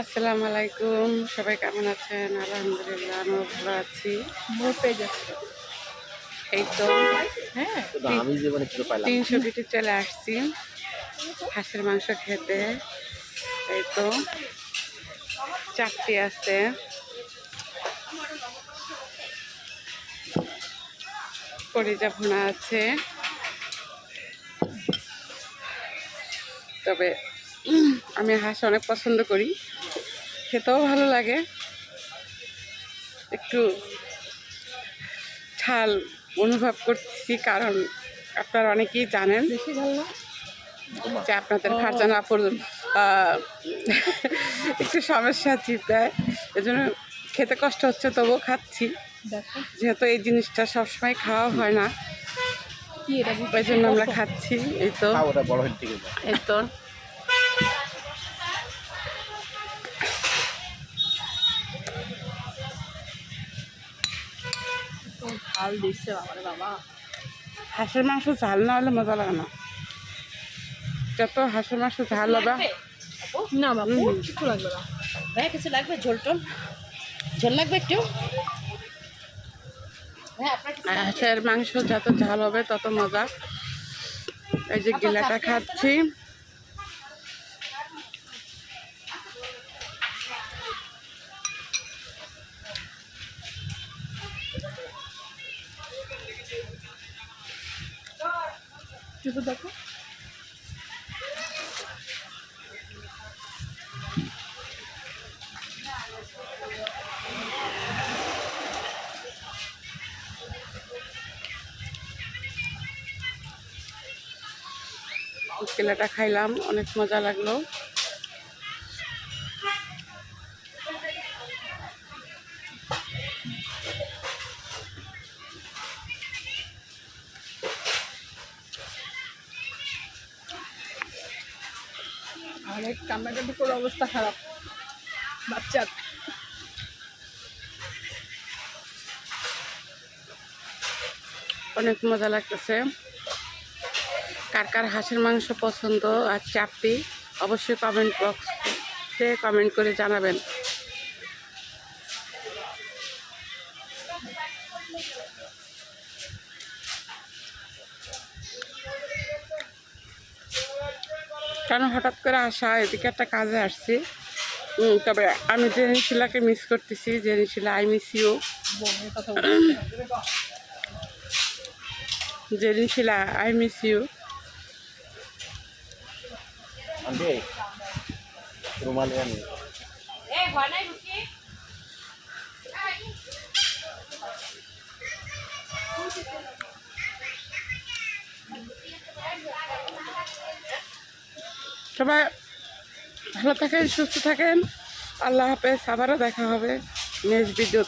আসসালামু আলাইকুম। সবাই কেমন আছেন? আলহামদুলিল্লাহ আমিও ভালো আছি। মোর এই তো হ্যাঁ কিন্তু আমি যে মানে কিছু পাইলাম তিনশো বিটি চলে আসছি হাঁসের মাংস খেতে। এই তো চারটি আছে। কলিজা ভুনা আছে। তবে আমি হাঁস অনেক পছন্দ করি। খেতেও ভালো লাগে। একটু ঝাল অনুভব করছি কারণ আপনারা অনেকেই জানেন যে আপনাদের ফারজান আপুর আহ, একটু সমস্যা চিন্তায় এজন্য খেতে কষ্ট হচ্ছে তবুও খাচ্ছি। যেহেতু এই জিনিসটা সবসময় খাওয়া হয় না কি ওই জন্য আমরা খাচ্ছি এই তো। বড় এই তো। ঝাল দিচ্ছে বাবারে বাবা। হাঁসের মাংস ঝাল না হলে মজা লাগে না। যত হাঁসের মাংস ঝাল হবে। না বাবু। কিছু লাগবে না। ভাই কিছু লাগবে? ঝোল টোল। ঝোল লাগবে একটু? হ্যাঁ হাঁসের মাংস যত ঝাল হবে তত মজা। এই যে গিলাটা খাচ্ছি। কিছু দেখো। কেলাটা খাইলাম অনেক মজা লাগল। অনেক কান্নাকাটি করে অবস্থা খারাপ। বাচ্চার। অনেক মজা লাগতেছে। কার কার হাঁসের মাংস পছন্দ আর চাপটি অবশ্যই কমেন্ট বক্সে কমেন্ট করে জানাবেন। কেন হঠাৎ করে আসা? এদিকে একটা কাজে আসছি। উম, তবে আমি জেনিশিলাকে মিস করতেছি। জেনিশিলা আই মিস ইউ বোনের কথা জেনিশিলা আই মিস ইউ সবাই ভালো থাকেন সুস্থ থাকেন। আল্লাহ হাফেজ আবারও দেখা হবে নেক্সট ভিডিও